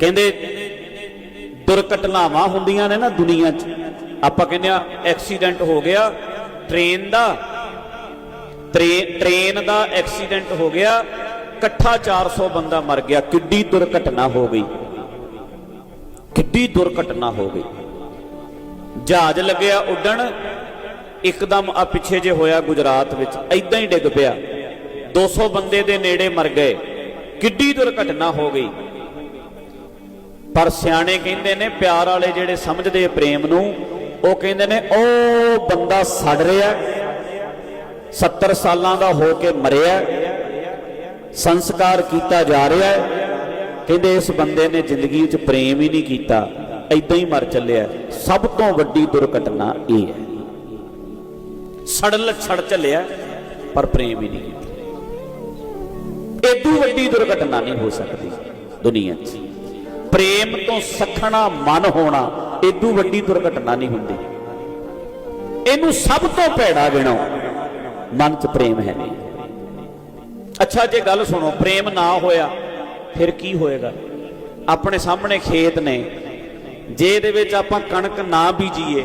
ਕਹਿੰਦੇ ਦੁਰਘਟਨਾਵਾਂ ਹੁੰਦੀਆਂ ਨੇ ਨਾ ਦੁਨੀਆ 'ਚ। ਆਪਾਂ ਕਹਿੰਦੇ ਆ, ਐਕਸੀਡੈਂਟ ਹੋ ਗਿਆ, ਟ੍ਰੇਨ ਦਾ ਟ੍ਰੇ- ਟ੍ਰੇਨ ਦਾ ਐਕਸੀਡੈਂਟ ਹੋ ਗਿਆ, ਇਕੱਠਾ 400 ਬੰਦਾ ਮਰ ਗਿਆ, ਕਿੱਡੀ ਦੁਰਘਟਨਾ ਹੋ ਗਈ। ਕਿੱਡੀ ਦੁਰਘਟਨਾ ਹੋ ਗਈ। ਜਹਾਜ਼ ਲੱਗਿਆ ਉੱਡਣ, ਇੱਕਦਮ ਆ ਪਿੱਛੇ ਜੇ ਹੋਇਆ ਗੁਜਰਾਤ ਵਿੱਚ ਐਦਾਂ ਹੀ ਡਿੱਗ ਪਿਆ। 200 ਬੰਦੇ ਦੇ ਨੇੜੇ ਮਰ ਗਏ। ਕਿੱਡੀ ਦੁਰਘਟਨਾ ਹੋ ਗਈ। ਪਰ ਸਿਆਣੇ ਕਹਿੰਦੇ ਨੇ, ਪਿਆਰ ਵਾਲੇ ਜਿਹੜੇ ਸਮਝਦੇ ਪ੍ਰੇਮ ਨੂੰ, ਉਹ ਕਹਿੰਦੇ ਨੇ, ਉਹ ਬੰਦਾ ਸੜ ਰਿਹਾ 70 ਸਾਲਾਂ ਦਾ ਹੋ ਕੇ ਮਰਿਆ ਸੰਸਕਾਰ ਕੀਤਾ ਜਾ ਰਿਹਾ ਹੈ। ਕਹਿੰਦੇ ਇਸ ਬੰਦੇ ਨੇ ਜ਼ਿੰਦਗੀ 'ਚ ਪ੍ਰੇਮ ਹੀ ਨਹੀਂ ਕੀਤਾ ਐਦਾਂ ਹੀ ਮਰ ਚੱਲਿਆ ਸਭ ਤੋਂ ਵੱਡੀ ਦੁਰਘਟਨਾ ਇਹ ਹੈ। ਸੜਲ ਛੜ ਚੱਲਿਆ ਪਰ ਪ੍ਰੇਮ ਹੀ ਨਹੀਂ ਕੀਤਾ। ਏਦੂ ਵੱਡੀ ਦੁਰਘਟਨਾ ਨਹੀਂ ਹੋ ਸਕਦੀ ਦੁਨੀਆ 'ਚ। ਪ੍ਰੇਮ ਤੋਂ ਸਖਣਾ ਮਨ ਹੋਣਾ, ਏਦੂ ਵੱਡੀ ਦੁਰਘਟਨਾ ਨਹੀਂ ਹੁੰਦੀ। ਇਹਨੂੰ ਸਭ ਤੋਂ ਭੈੜਾ ਗਿਣੋ, ਮਨ 'ਚ ਪ੍ਰੇਮ ਹੈ ਨਹੀਂ। ਅੱਛਾ, ਜੇ ਗੱਲ ਸੁਣੋ, ਪ੍ਰੇਮ ਨਾ ਹੋਇਆ, ਫਿਰ ਕੀ ਹੋਏਗਾ? ਆਪਣੇ ਸਾਹਮਣੇ ਖੇਤ ਨੇ ਜੇ ਇਹਦੇ ਵਿੱਚ ਆਪਾਂ ਕਣਕ ਨਾ ਬੀਜੀਏ,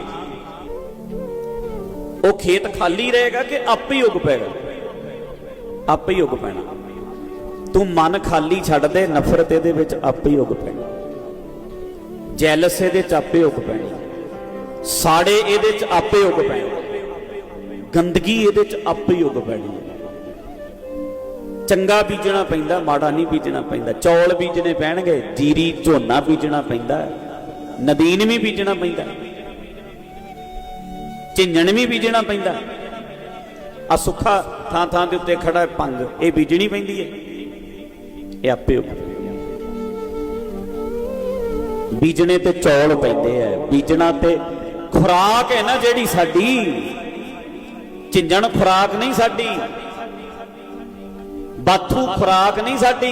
ਉਹ ਖੇਤ ਖਾਲੀ ਰਹੇਗਾ ਕਿ ਆਪੇ ਹੀ ਉੱਗ ਪੈਗਾ? ਆਪੇ ਹੀ ਉੱਗ ਪੈਣਾ। ਤੂੰ ਮਨ ਖਾਲੀ ਛੱਡ ਦੇ, ਨਫ਼ਰਤ ਇਹਦੇ ਵਿੱਚ ਆਪੇ ਹੀ ਉੱਗ ਪੈਣਾ। ਜੈਲਸ ਇਹਦੇ ਚ ਆਪੇ ਉੱਗ ਪੈਣੀ, ਸਾੜੇ ਇਹਦੇ ਚ ਆਪੇ ਉੱਗ ਪੈਣੀ, ਗੰਦਗੀ ਇਹਦੇ ਚ ਆਪੇ ਹੀ ਉੱਗ ਪੈਣੀ। ਚੰਗਾ ਬੀਜਣਾ ਪੈਂਦਾ, ਮਾੜਾ ਨਹੀਂ ਬੀਜਣਾ ਪੈਂਦਾ, ਚੌਲ ਬੀਜਣੇ ਪੈਣਗੇ, ਜੀਰੀ, ਝੋਨਾ ਬੀਜਣਾ ਪੈਂਦਾ, ਨਦੀਨ ਵੀ ਬੀਜਣਾ ਪੈਂਦਾ ਝਿੰਜਣ ਵੀ ਬੀਜਣਾ ਪੈਂਦਾ। ਆ ਸੁੱਖਾ ਥਾਂ ਥਾਂ ਦੇ ਉੱਤੇ ਖੜਾ ਭੰਗ, ਇਹ ਬੀਜਣੀ ਪੈਂਦੀ ਹੈ, ਇਹ ਆਪੇ ਉੱਗ ਬੀਜਣੇ ਤੇ ਚੌਲ ਪੈਂਦੇ ਆ, ਬੀਜਣਾ ਤੇ ਖੁਰਾਕ ਹੈ ਨਾ ਜਿਹੜੀ ਸਾਡੀ। ਝਿੰਜਣ ਖੁਰਾਕ ਨਹੀਂ ਸਾਡੀ, ਬਾਥੂ ਖੁਰਾਕ ਨਹੀਂ ਸਾਡੀ।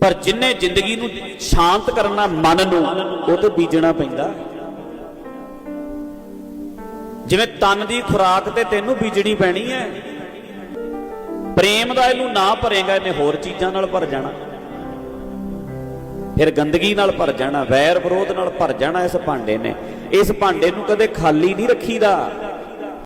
ਪਰ ਜਿੰਨੇ ਜ਼ਿੰਦਗੀ ਨੂੰ ਸ਼ਾਂਤ ਕਰਨਾ ਮਨ ਨੂੰ, ਉਹ ਤੇ ਬੀਜਣਾ ਪੈਂਦਾ। ਜਿਵੇਂ ਤਨ ਦੀ ਖੁਰਾਕ ਤੇ ਤੈਨੂੰ ਬੀਜਣੀ ਪੈਣੀ ਹੈ, ਪ੍ਰੇਮ ਦਾ ਇਹਨੂੰ ਨਾ ਭਰੇਗਾ, ਇਹਨੇ ਹੋਰ ਚੀਜ਼ਾਂ ਨਾਲ ਭਰ ਜਾਣਾ। ਫਿਰ ਗੰਦਗੀ ਨਾਲ ਭਰ ਜਾਣਾ, ਵੈਰ ਵਿਰੋਧ ਨਾਲ ਭਰ ਜਾਣਾ ਇਸ ਭਾਂਡੇ ਨੇ। ਇਸ ਭਾਂਡੇ ਨੂੰ ਕਦੇ ਖਾਲੀ ਨਹੀਂ ਰੱਖੀਦਾ।